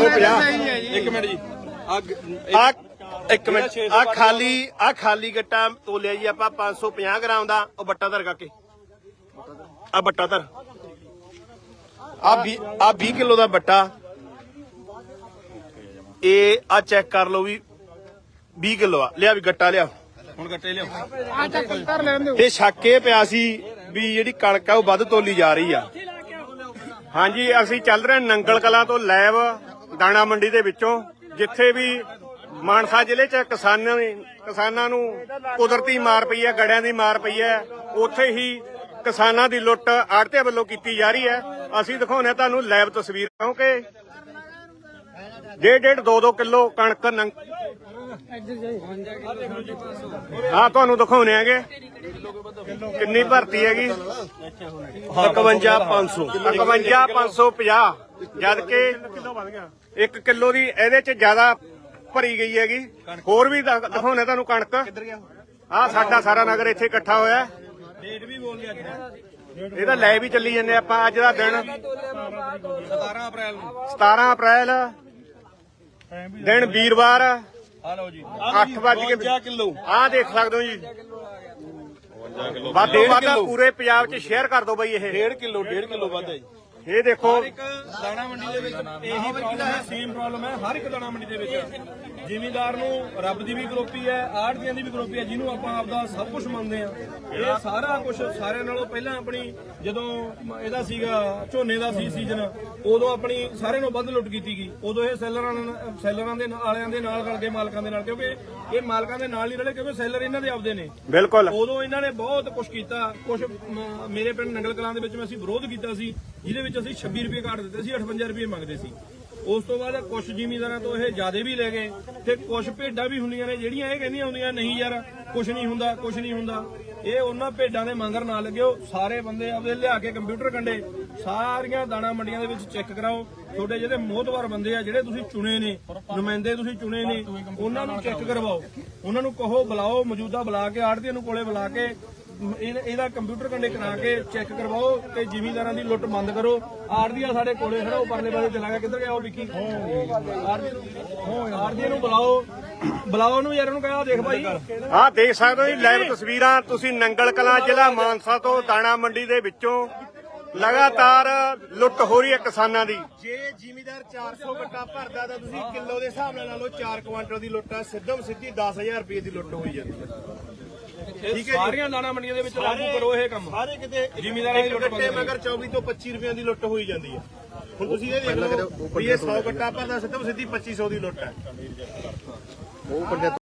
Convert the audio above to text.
550 ਇੱਕ ਮਿੰਟ ਜੀ। ਆ ਇੱਕ ਮਿੰਟ। ਆ ਖਾਲੀ ਆ ਖਾਲੀ ਗੱਟਾ ਤੋਲਿਆ ਜੀ ਆਪਾਂ 550 ਗ੍ਰਾਮ ਦਾ। ਉਹ ਬੱਟਾ ਧਰ ਕੇ ਆ ਬੱਟਾ ਧਰ। ਆ 20 ਆ 20 ਕਿਲੋ ਦਾ ਬੱਟਾ। ਇਹ ਆ ਚੈੱਕ ਕਰ ਲਓ ਵੀ 20 ਕਿਲੋ ਆ। ਲਿਆ ਵੀ ਗੱਟਾ ਲਿਆ। ਹੁਣ ਗੱਟੇ ਲਿਆਓ। ਇਹ ਸ਼ੱਕ ਇਹ ਪਿਆ ਸੀ ਵੀ ਜਿਹੜੀ ਕਣਕ ਆ ਉਹ ਵੱਧ ਤੋਲੀ ਜਾ ਰਹੀ ਆ। ਹਾਂਜੀ, ਅਸੀਂ ਚੱਲ ਰਹੇ ਨੰਗਲ ਕਲਾਂ ਤੋਂ ਲੈਬ ਦਾਣਾ ਮੰਡੀ ਦੇ ਵਿੱਚੋਂ, ਜਿੱਥੇ ਵੀ ਮਾਨਸਾ ਜ਼ਿਲ੍ਹੇ 'ਚ ਕਿਸਾਨਾਂ ਨੇ ਕਿਸਾਨਾਂ ਨੂੰ ਕੁਦਰਤੀ ਮਾਰ ਪਈ ਹੈ, ਗੜਿਆਂ ਦੀ ਮਾਰ ਪਈ ਹੈ, ਉੱਥੇ ਹੀ ਕਿਸਾਨਾਂ ਦੀ ਲੁੱਟ ਆੜਤੇ ਵੱਲੋਂ ਕੀਤੀ ਜਾ ਰਹੀ ਹੈ। ਅਸੀਂ ਦਿਖਾਉਂਦੇ ਤੁਹਾਨੂੰ ਲੈਬ ਤਸਵੀਰ, ਕਿਉਂਕਿ ਡੇਢ ਡੇਢ 2-2 ਕਿਲੋ ਕਣਕ ਨੰਗ ਹਾਂ, ਤੁਹਾਨੂੰ ਦਿਖਾਉਣੇ ਆਗੇ ਕਿੰਨੀ ਭਰਤੀ ਹੈਗੀ? 51500 51550 ਜਦ ਕਿ 1 ਕਿਲੋ ਦੀ ਇਹਦੇ ਚ ਜ਼ਿਆਦਾ ਭਰੀ ਗਈ ਹੈਗੀ। ਹੋਰ ਵੀ ਦਿਖਾਉਣੇ ਤੁਹਾਨੂੰ ਕਣਕ। ਆ ਸਾਡਾ ਸਾਰਾ ਨਗਰ ਇੱਥੇ ਇਕੱਠਾ ਹੋਇਆ। ਡੇਟ ਵੀ ਬੋਲ ਲਿਆ ਜੀ ਇਹਦਾ ਲੈ ਵੀ ਚੱਲੀ ਜੰਨੇ ਆਪਾਂ ਅੱਜ ਦਾ ਦਿਨ। 17 ਅਪ੍ਰੈਲ। ਨੂੰ 17 ਅਪ੍ਰੈਲ ਦਿਨ ਵੀਰਵਾਰ। ਆ ਲਓ ਜੀ। 8 ਵਜੇ ਕੇ 52 ਕਿਲੋ। ਆਹ ਦੇਖ ਸਕਦੇ ਹੋ ਜੀ। ਵੱਧ ਵੱਧ ਪੂਰੇ ਪੰਜਾਬ 'ਚ ਸ਼ੇਅਰ ਕਰ ਦਿਓ ਬਈ ਇਹ। 1.5 ਕਿਲੋ 1.5 ਕਿਲੋ ਵੱਧ ਹੈ ਜੀ। ਇਹ ਦੇਖੋ। ਹਰ ਇੱਕ ਦਾਣਾ ਮੰਡੀ ਦੇ ਵਿੱਚ ਇਹੀ ਪ੍ਰੋਬਲਮ ਹੈ ਸੇਮ ਪ੍ਰੋਬਲਮ ਹੈ ਹਰ ਇੱਕ ਦਾਣਾ ਮੰਡੀ ਦੇ ਵਿੱਚ। ਜ਼ਿਮੀਂਦਾਰ ਨੂੰ ਰੱਬ ਦੀ ਵੀ ਗਰੋਪੀ ਹੈ ਆੜਤੀਆਂ ਦੀ ਵੀ ਗਰੋਪੀ ਹੈ ਜਿਹਨੂੰ ਆਪਾਂ ਆਪਦਾ ਸਭ ਕੁਝ ਮੰਨਦੇ ਆ ਇਹ ਸਾਰਾ ਕੁਝ ਸਾਰਿਆਂ ਨਾਲੋਂ ਪਹਿਲਾਂ ਆਪਣੀ ਜਦੋਂ ਇਹਦਾ ਸੀਗਾ ਝੋਨੇ ਦਾ ਸੀ ਸੀਜ਼ਨ ਉਦੋਂ ਆਪਣੀ ਸਾਰਿਆਂ ਨਾਲੋਂ ਵੱਧ ਲੁੱਟ ਕੀਤੀ ਗਈ। ਉਦੋਂ ਇਹ ਸੈਲਰਾਂ ਸੈਲਰਾਂ ਦੇ ਵਾਲਿਆਂ ਦੇ ਨਾਲ ਰਲ ਕੇ ਮਾਲਕਾਂ ਦੇ ਨਾਲ ਕਿਉਂਕਿ ਇਹ ਮਾਲਕਾਂ ਦੇ ਨਾਲ ਨਹੀਂ ਰਲੇ ਕਿਉਂਕਿ ਸੈਲਰ ਇਹਨਾਂ ਦੇ ਆਪਦੇ ਨੇ। ਬਿਲਕੁਲ। ਉਦੋਂ ਇਹਨਾਂ ਨੇ ਬਹੁਤ ਕੁਝ ਕੀਤਾ। ਕੁਝ ਮੇਰੇ ਪਿੰਡ ਨੰਗਲ ਕਲਾਂ ਦੇ ਵਿੱਚ ਮੈਂ ਅਸੀਂ ਵਿਰੋਧ ਕੀਤਾ ਸੀ ਜਿਹਦੇ ਵਿੱਚ ਅਸੀਂ 26 ਰੁਪਏ ਕਾਟ ਦਿੱਤੇ ਸੀ 58 ਰੁਪਏ ਮੰਗਦੇ ਸੀ। ਉਸ ਤੋਂ ਬਾਅਦ ਕੁਝ ਜ਼ਿਮੀਂਦਾਰਾਂ ਤੋਂ ਇਹ ਜਿਆਦੇ ਵੀ ਲੈ ਗਏ ਤੇ ਕੁਝ ਭੇਡਾਂ ਵੀ ਹੁੰਦੀਆਂ ਨੇ, ਜਿਹੜੀਆਂ ਇਹ ਕਹਿੰਦੀਆਂ ਹੁੰਦੀਆਂ, ਨਹੀਂ ਯਾਰ ਕੁਝ ਨਹੀਂ ਹੁੰਦਾ ਕੁਝ ਨਹੀਂ ਹੁੰਦਾ। ਇਹ ਉਹਨਾਂ ਭੇਡਾਂ ਦੇ ਮੰਗਰ ਨਾ ਲੱਗਿਓ, ਸਾਰੇ ਬੰਦੇ ਆਪਦੇ ਲਿਆ ਕੇ ਕੰਪਿਊਟਰ ਕੰਡੇ, ਸਾਰੀਆਂ ਦਾਣਾ ਮੰਡੀਆਂ ਦੇ ਵਿੱਚ ਚੈੱਕ ਕਰਾਓ। ਤੁਹਾਡੇ ਜਿਹੜੇ ਮੋਹਤਵਾਰ ਬੰਦੇ ਆ, ਜਿਹੜੇ ਤੁਸੀਂ ਚੁਣੇ ਨੇ, ਨੁਮਾਇੰਦੇ ਤੁਸੀਂ ਚੁਣੇ ਨੇ, ਉਹਨਾਂ ਨੂੰ ਚੈੱਕ ਕਰਵਾਓ। ਉਹਨਾਂ ਨੂੰ ਕਹੋ, ਬੁਲਾਓ, ਮੌਜੂਦਾ ਬੁਲਾ ਕੇ ਆੜਤੀਆਂ ਨੂੰ ਕੋਲੇ ਬੁਲਾ ਕੇ ਮ- ਇਹ- ਇਹਦਾ ਕੰਪਿਊਟਰ ਕੰਡੇ ਕਰਾ ਕੇ ਚੈੱਕ ਕਰਵਾਓ ਤੇ ਜ਼ਿਮੀਂਦਾਰਾਂ ਦੀ ਲੁੱਟ ਬੰਦ ਕਰੋ। ਆੜਤੀਆ ਸਾਡੇ ਕੋਲੇ ਖੜਾ ਉਹ ਪਰਲੇ ਪਾਸੇ ਚਲਾ ਗਿਆ। ਕਿੱਧਰ ਗਿਆ ਉਹ ਵਿੱਕੀ? ਆੜਤੀਆ ਨੂੰ ਬੁਲਾਓ। ਬੁਲਾਓ ਨੂੰ ਯਾਰ ਉਹਨੂੰ ਕਹਾਂ ਦੇਖ ਭਾਈ। ਆਹ ਦੇਖ ਸਕਦੇ ਹੋ ਜੀ ਲਾਈਵ ਤਸਵੀਰਾਂ। ਤੁਸੀਂ ਨੰਗਲ ਕਲਾਂ ਜ਼ਿਲ੍ਹਾ ਮਾਨਸਾ ਤੋਂ ਦਾਣਾ ਮੰਡੀ ਦੇ ਵਿੱਚੋਂ ਲਗਾਤਾਰ ਲੁੱਟ ਹੋ ਰਹੀ ਹੈ ਕਿਸਾਨਾਂ ਦੀ। ਜੇ ਜ਼ਿਮੀਦਾਰ 400 ਗੱਟਾ ਭਰਦਾ ਤਾਂ ਤੁਸੀਂ ਕਿਲੋ ਦੇ ਹਿਸਾਬ ਨਾਲ ਲਾ ਲਓ 4 ਕੁਆਂਟਲ ਦੀ ਲੁੱਟ ਆ। ਸਿੱਧਮ ਸਿੱਧੀ 10000 ਰੁਪਏ ਦੀ ਲੁੱਟ ਹੋਈ ਜਾਂਦੀ ਹੈ। ਇਹ ਸਾਰੀਆਂ ਦਾਣਾ ਮੰਡੀਆਂ ਦੇ ਵਿੱਚ ਲਾਗੂ ਕਰੋ ਇਹ ਕੰਮ। ਸਾਰੇ ਕਿਤੇ ਜ਼ਿਮੀਂਦਾਰਾਂ ਦੀ ਲੁੱਟ ਬੰਦ ਮਗਰ 24 ਤੋਂ 25 ਰੁਪਏ ਦੀ ਲੁੱਟ ਹੋਈ ਜਾਂਦੀ ਹੈ। ਹੁਣ ਤੁਸੀਂ ਇਹ ਦੇਖ ਲਓ ਵੀ ਇਹ 100 ਗੱਟਾ ਭਰਦਾ ਸਿੱਧਮ ਸਿੱਧੀ 2500 ਦੀ ਲੁੱਟ ਹੈ।